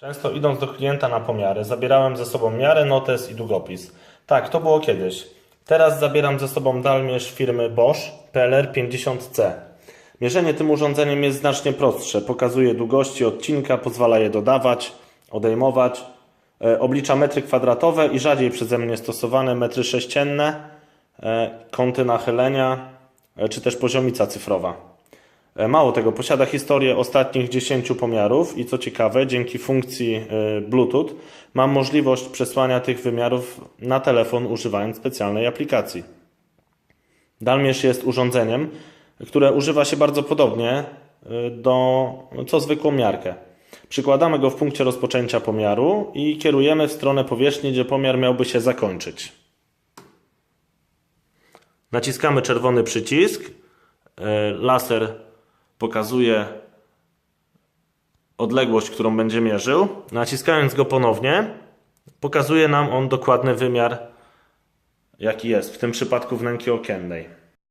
Często idąc do klienta na pomiary, zabierałem ze sobą miarę, notes i długopis. Tak, to było kiedyś. Teraz zabieram ze sobą dalmierz firmy Bosch PLR 50C. Mierzenie tym urządzeniem jest znacznie prostsze. Pokazuje długości odcinka, pozwala je dodawać, odejmować. E, Oblicza metry kwadratowe i rzadziej przeze mnie stosowane metry sześcienne, e, kąty nachylenia, e, czy też poziomica cyfrowa. E, Mało tego, posiada historię ostatnich 10 pomiarów i co ciekawe, dzięki funkcji e, Bluetooth mam możliwość przesłania tych wymiarów na telefon używając specjalnej aplikacji. Dalmierz jest urządzeniem, które używa się bardzo podobnie e, do co zwykłą miarkę. Przykładamy go w punkcie rozpoczęcia pomiaru i kierujemy w stronę powierzchni, gdzie pomiar miałby się zakończyć. Naciskamy czerwony przycisk. Laser pokazuje odległość, którą będzie mierzył. Naciskając go ponownie, pokazuje nam on dokładny wymiar, jaki jest, w tym przypadku wnęki okiennej.